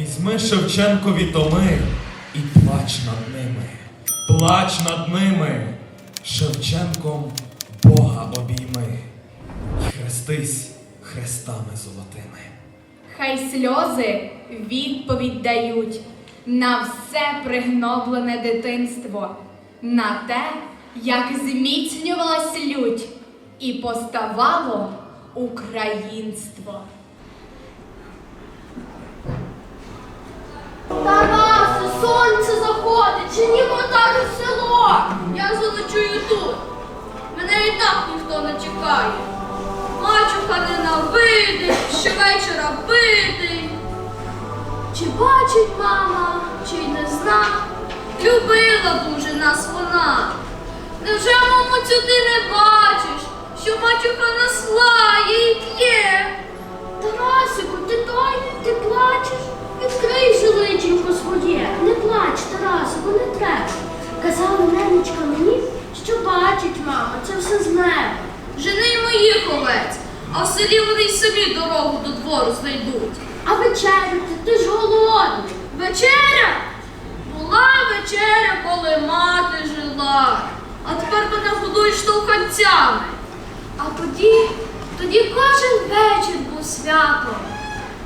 Візьми Шевченкові томи і плач над ними, плач над ними, Шевченком Бога обійми, хрестись хрестами золотими. Хай сльози відповідь дають на все пригноблене дитинство, на те, як зміцнювалась лють і поставало українство. Тарасе, сонце заходить, чи ні мотаю в село. Я заночую тут. Мене і так ніхто не чекає. Мачуха ненавидить, щовечора битий. Чи бачить мама, чи й не зна, любила дуже нас вона. Невже, мамо, цю ти не бачиш, що мачуха нас лає і п'є? Тарасику, ти той, ти плачеш? Відкрий же личенько своє. Не плач, Тарасику, не треба. Казала ненечка мені, що бачить мама, це все з неба. Жени моїх овець, а в селі вони й самі дорогу до двору знайдуть. А вечеряти, ти ж голодний. Вечеря? Була вечеря, коли мати жила, а тепер мене годують штовханцями. А тоді, тоді кожен вечір був свято.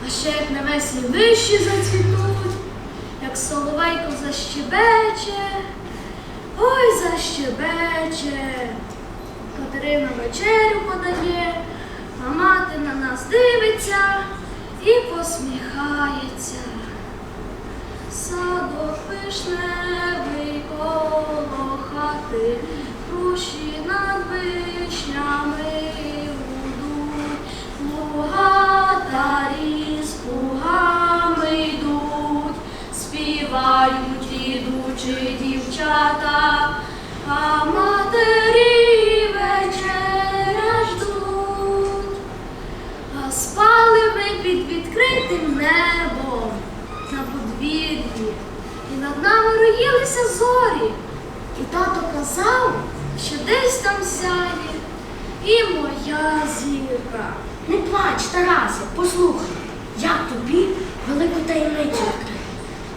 А ще як на весі вищі зацвітуть, як соловейко защебече, ой, защебече. Катерина вечерю подає, а мати на нас дивиться і посміхається. Садок вишневий коло хати, круші над вишнями лугатарі з пугами йдуть, співають ідучі дівчата, а матері вечеря ждуть. Спали ми під відкритим небом на подвір'ї, і над нами роїлися зорі. І тато казав, що десь там сяє і моя зірка. Не плач, Тарасе, послухай, я тобі велику таємницю відкрию.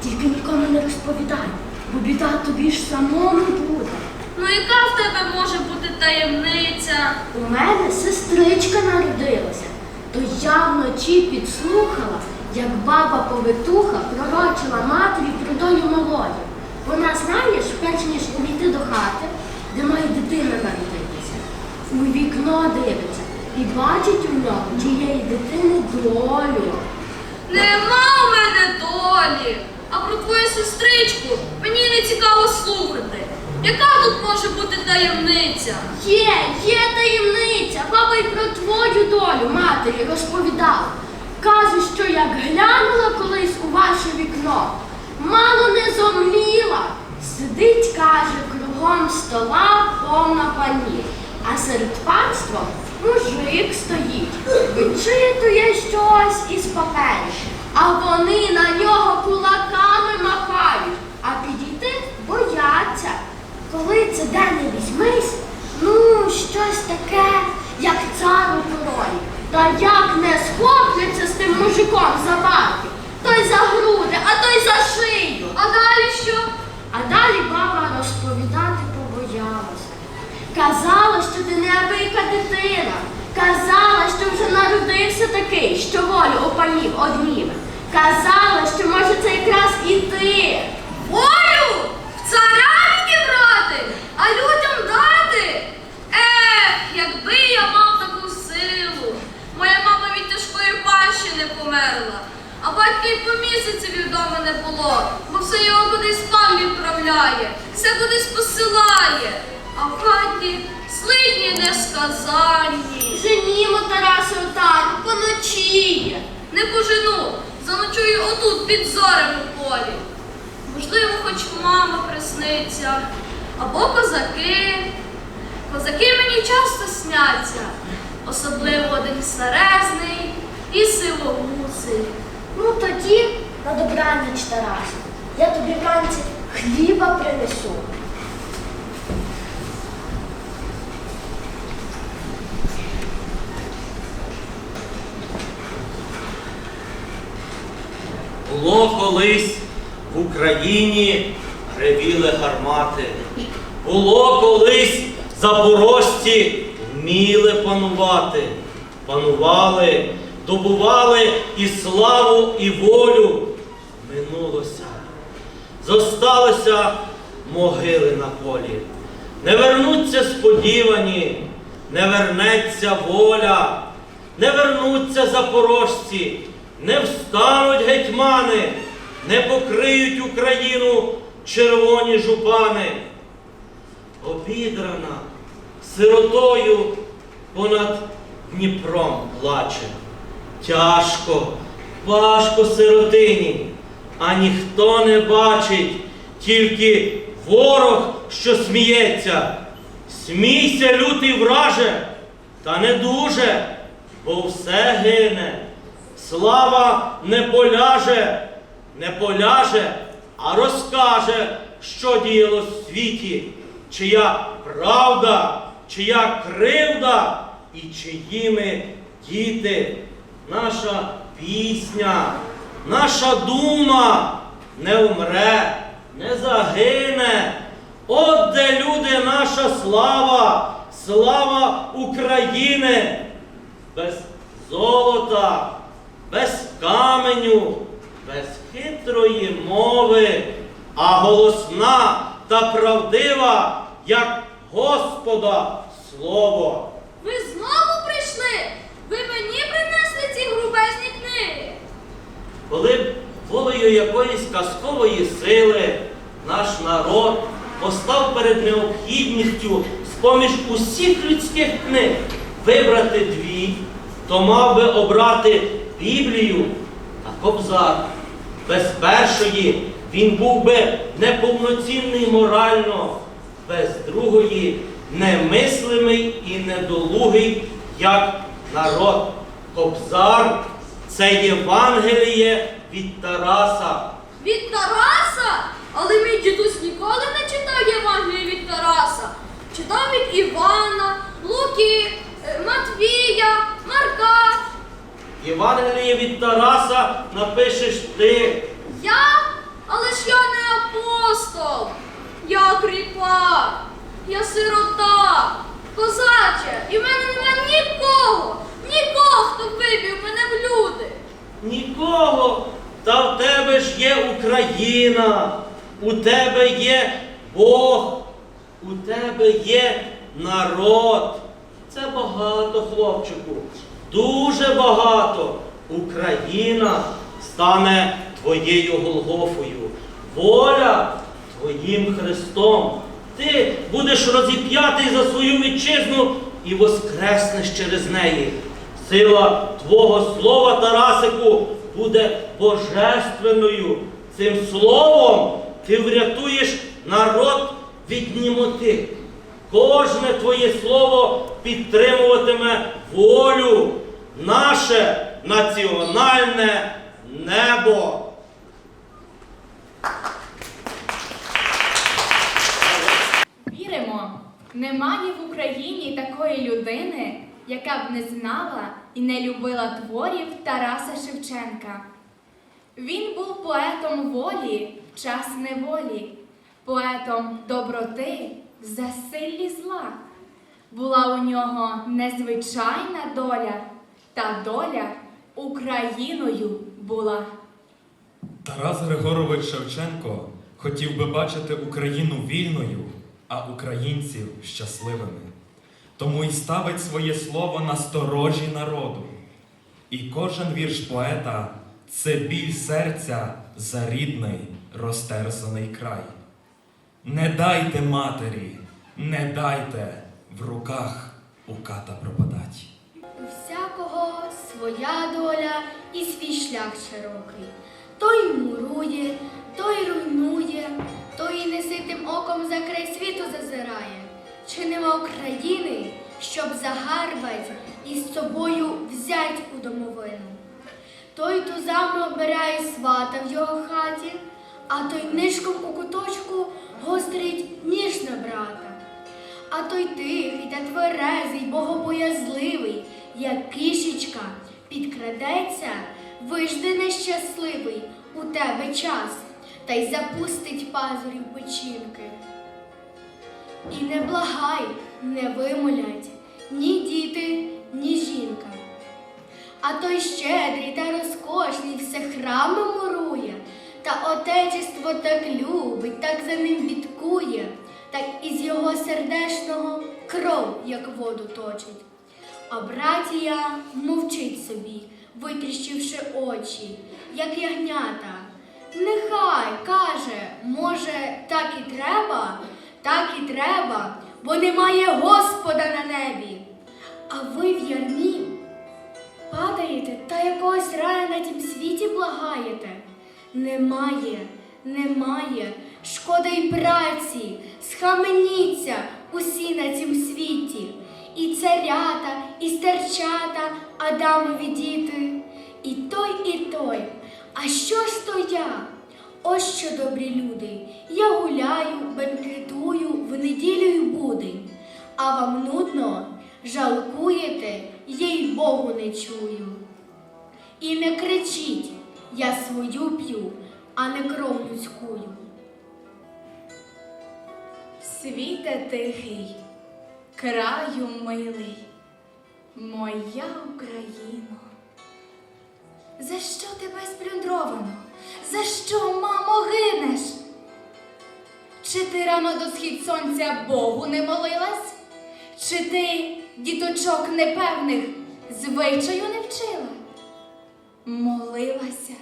Тільки нікому не розповідай, бо біда тобі ж самому буде. Ну яка в тебе може бути таємниця? У мене сестричка народилася, то я вночі підслухала, як баба повитуха пророчила матері про долю малої. Вона знає, що перш ніж увійти до хати, де має дитина народитися, у вікно дивиться і бачить у ньому тієї дитини долю. Нема в мене долі. А про твою сестричку мені не цікаво слухати. Яка тут може бути таємниця? Є, є таємниця. Баба й про твою долю матері розповідала. Каже, що як глянула колись у ваше вікно, мало не зомліла. Сидить, каже, кругом стола повна панів, а серед панства мужик стоїть, вичитує щось із паперів, а вони на нього кулаками махають, а підійти бояться. Коли це де не візьмись, ну, щось таке, як цар у короні. Та як не схопляться з тим мужиком за барки, той за груди, а той за шию. А далі що? А далі баба побоялася. Казала, що ти неабияка дитина. Казала, що вже народився такий, що волю у панів одніме. Казала, що може це якраз і ти. Волю! В царя відібрати, а людям дати. Ех, якби я мав таку силу. Моя мама від тяжкої пащі не померла, а батька й по місяцеві вдома не було, бо все його кудись пан відправляє, все кудись посилає. А в хаті слидні несказанні. Женімо Тарасе отару, поночіє. Не пожену, заночую отут під зорем у полі. Можливо, хоч мама присниться, або козаки. Козаки мені часто сняться, особливо один старезний і сивогусий. Ну тоді на добраніч, Тарасе. Я тобі вранці хліба принесу. Було колись в Україні ревіли гармати. Було колись запорожці вміли панувати. Панували, добували і славу, і волю. Минулося. Зосталися могили на полі. Не вернуться сподівані, не вернеться воля, не вернуться запорожці, не встануть гетьмани, не покриють Україну червоні жупани. Обідрана сиротою понад Дніпром плаче. Тяжко, важко сиротині, а ніхто не бачить, тільки ворог, що сміється. Смійся, лютий враже, та не дуже, бо все гине. Слава не поляже, не поляже, а розкаже, що діяло в світі, чия правда, чия кривда і чиїми діти. Наша пісня, наша дума не умре, не загине. От де люди наша слава, слава України, без золота, без каменю, без хитрої мови, а голосна та правдива, як Господа слово. Ви знову прийшли? Ви мені принесли ці грубезні книги? Коли б волею якоїсь казкової сили наш народ постав перед необхідністю з-поміж усіх людських книг вибрати дві, то мав би обрати Біблію та Кобзар. Без першої він був би неповноцінний морально, без другої немислимий і недолугий, як народ. Кобзар це Євангеліє від Тараса. Від Тараса? Але мій дідусь ніколи не читав Євангелію від Тараса. Читав від Івана, Луки, е, Матвія, Марка. Євангеліє від Тараса напишеш ти. Я? Але ж я не апостол. Я кріпак. Я сирота. Козаче, і в мене нема нікого, нікого, хто вибив мене в люди. Нікого. Та в тебе ж є Україна, у тебе є Бог, у тебе є народ. Це багато, хлопчику, дуже багато. Україна стане твоєю Голгофою, воля твоїм Христом. Ти будеш розіп'ятий за свою вітчизну і воскреснеш через неї. Сила Твого слова, Тарасику, буде божественною. Цим словом ти врятуєш народ від німоти. Кожне твоє слово підтримуватиме волю, наше національне небо. Немає в Україні такої людини, яка б не знала і не любила творів Тараса Шевченка. Він був поетом волі в час неволі, поетом доброти в засиллі зла. Була у нього незвичайна доля, та доля Україною була. Тарас Григорович Шевченко хотів би бачити Україну вільною, а українців щасливими. Тому й ставить своє слово на сторожі народу. І кожен вірш поета це біль серця за рідний розтерзаний край. Не дайте матері, не дайте в руках у ката пропадать. У всякого своя доля і свій шлях широкий. Той мурує, той руйнує, той неситим оком за край світу зазирає. Чи нема України, щоб загарбать і з собою взять у домовину? Той тузами обирає свата в його хаті, а той нишком у куточку гострить ніж на брата. А той тихий та тверезий, богобоязливий, як кішечка, підкрадеться, вижде нещасливий, у тебе час, та й запустить пазурів печінки. І не благай, не вимолять ні діти, ні жінка. А той щедрий та розкошний все храми мурує, та отечество так любить, так за ним бідкує, так із його сердешного кров, як воду точить. А братія мовчить собі, витріщивши очі, як ягнята. Нехай каже, може, так і треба, так і треба, бо немає Господа на небі. А ви в ярмі падаєте та якогось рая на тім світі благаєте. Немає, немає, шкода й праці, схаменіться усі на цім світі. І царята, і стерчата, Адамові діти, і той, і той. А що ж то я? Ось що, добрі люди, я гуляю, бенкетую в неділю й будень, а вам нудно жалкуєте, їй Богу не чую. І не кричіть, я свою п'ю, а не кров людськую. Світе тихий, краю милий, моя Україно. За що тебе сплюндровано? За що, мамо, гинеш? Чи ти рано до схід сонця Богу не молилась? Чи ти діточок непевних звичаю не вчила? Молилася,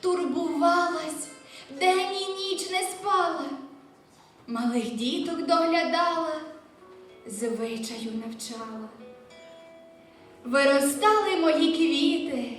турбувалась, день і ніч не спала малих діток доглядала, звичаю навчала. Виростали мої квіти,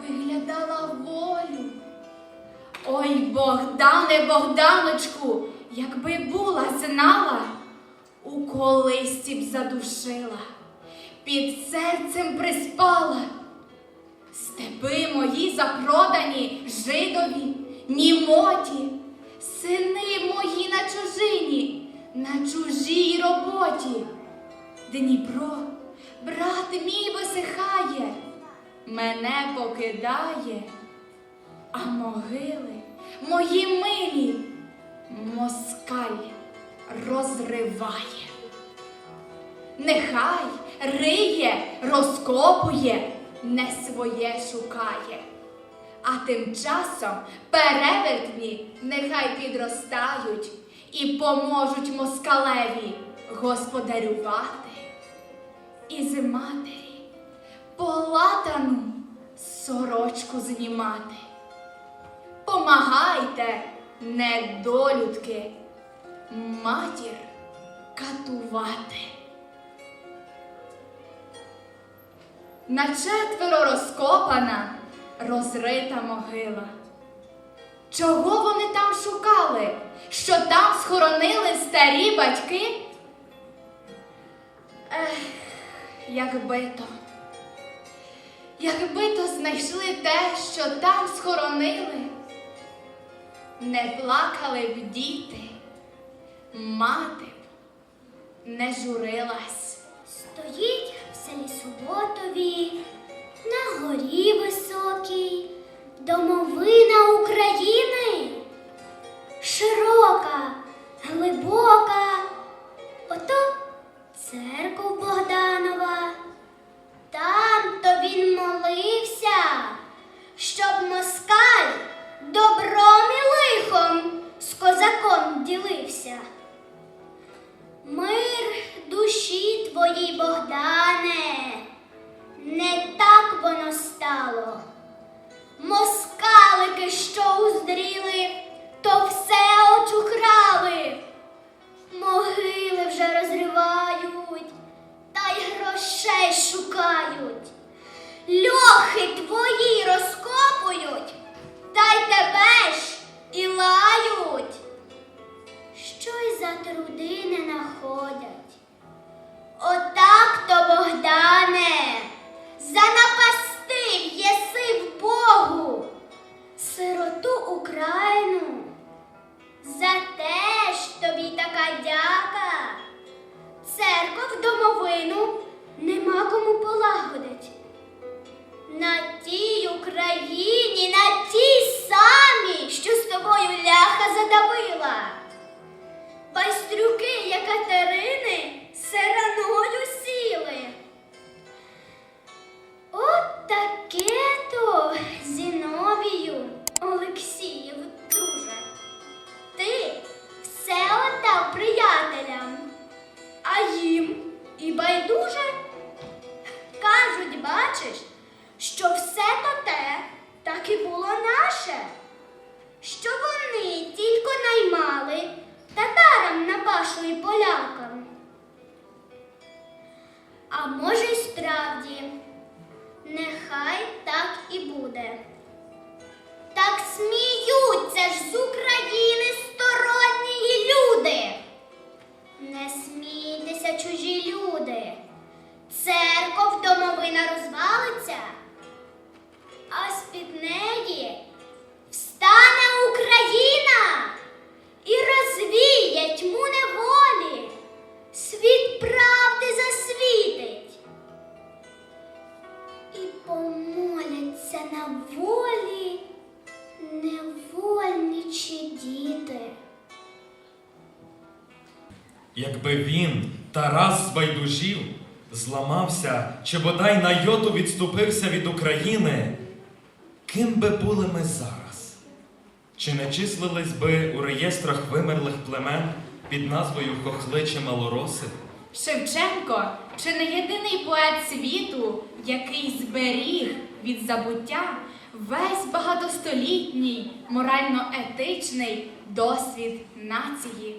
виглядала волю. Ой, Богдане, Богданочку, якби була знала, у колисці б задушила, під серцем приспала. Степи мої запродані жидові, німоті, сини мої на чужині, на чужій роботі. Дніпро, брат мій висихає, мене покидає, а могили мої милі москаль розриває. Нехай риє, розкопує, не своє шукає. А тим часом перевертні нехай підростають і поможуть москалеві господарювати. І з полатану сорочку знімати. Помагайте, недолюдки, матір катувати. На четверо розкопана, розрита могила. Чого вони там шукали? Що там схоронили старі батьки? Ех, якби то. Якби то знайшли те, що там схоронили, не плакали б діти, мати б не журилась. Стоїть в селі Суботові, на горі високій, домовина України, широка, глибока, ото церков Богданова. Там то він молився, щоб москаль добром і лихом з козаком ділився. зламався чи бодай на йоту відступився від України, ким би були ми зараз? Чи не числились би у реєстрах вимерлих племен під назвою Хохличе Малороси? Шевченко чи не єдиний поет світу, який зберіг від забуття весь багатостолітній морально-етичний досвід нації?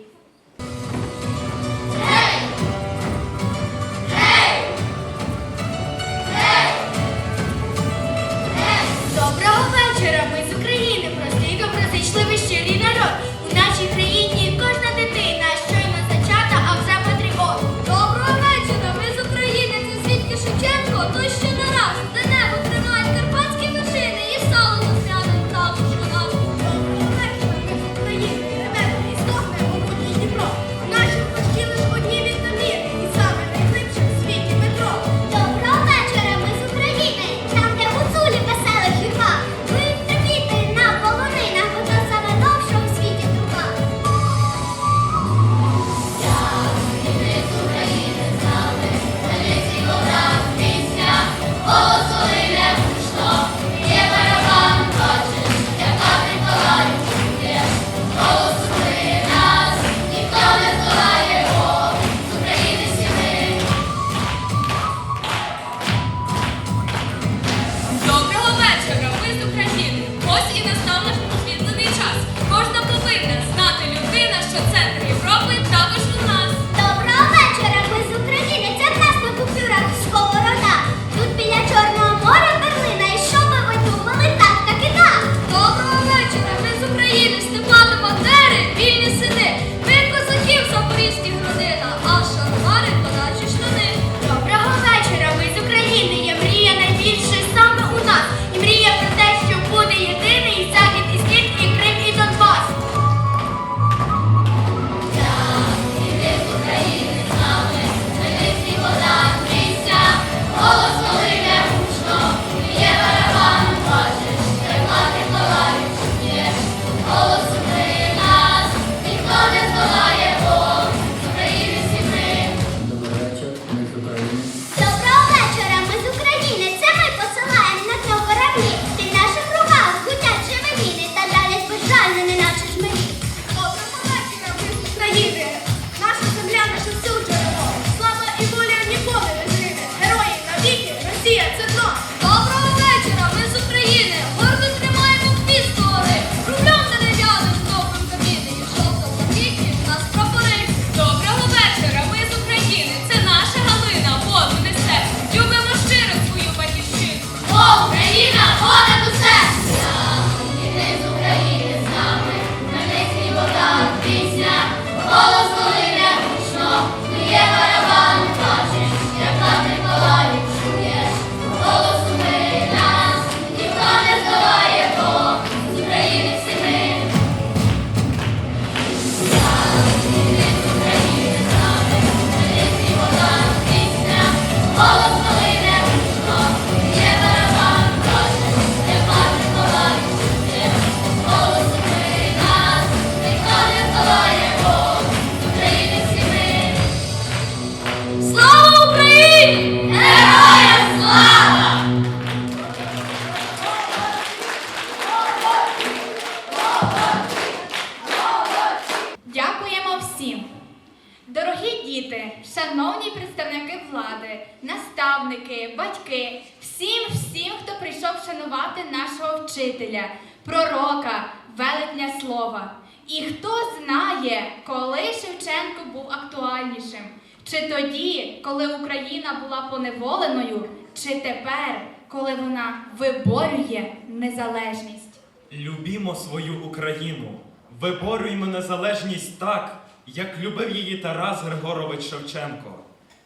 Україна була поневоленою, чи тепер, коли вона виборює незалежність? Любімо свою Україну, виборюймо незалежність так, як любив її Тарас Григорович Шевченко,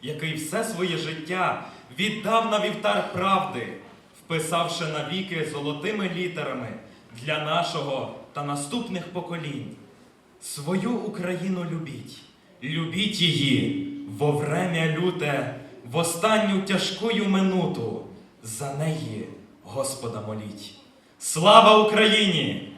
який все своє життя віддав на вівтар правди, вписавши навіки золотими літерами для нашого та наступних поколінь. Свою Україну любіть, любіть її во врем'я люте, в останню тяжкую минуту. За неї Господа моліть. Слава Україні!